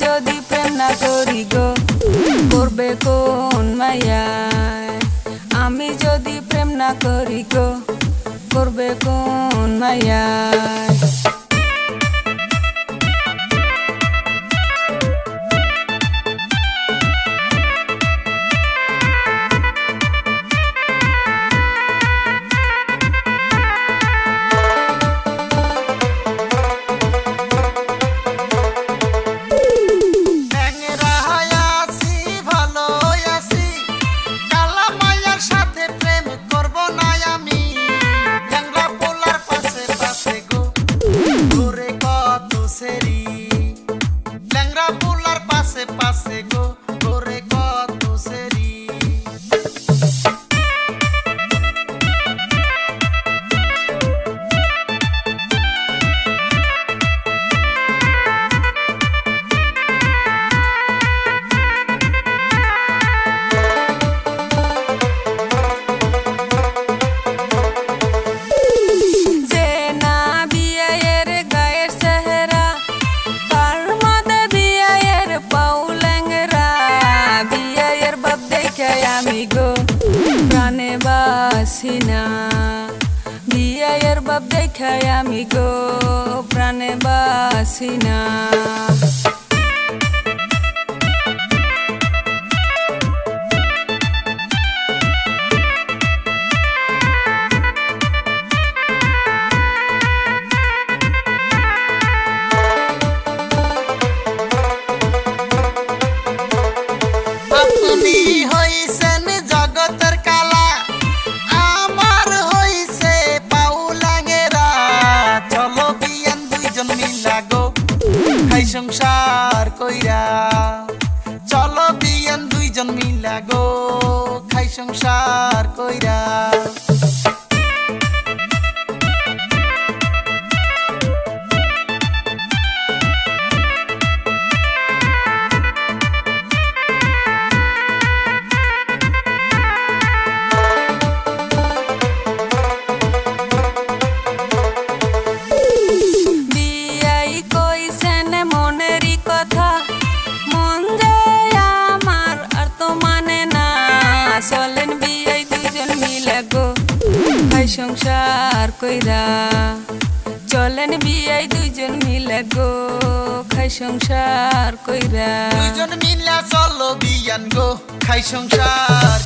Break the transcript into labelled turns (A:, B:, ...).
A: যদি প্রেম না করি গো, করবে কোন
B: মায়া? আমি যদি প্রেম না করি গো,
A: করবে কোন মায়া? classic. বাসি না বিয়ের বাপ দেখায় আমি গো প্রাণে বাসি
B: খাই সংসার কইরা। চলো বিয়ান দুইজন মিলা গো খাই সংসার কইরা।
A: কথা। মন যে আমার আর তো মানে না। চলেন বিয়াই দুজন মিলে গো। ভাই সংসার কইরা। চলেন বিয়াই দুজন মিলে গো। খাই সংসার কইরা।
B: দুইজন মিলা চলো বিয়ান গো। খাই সংসার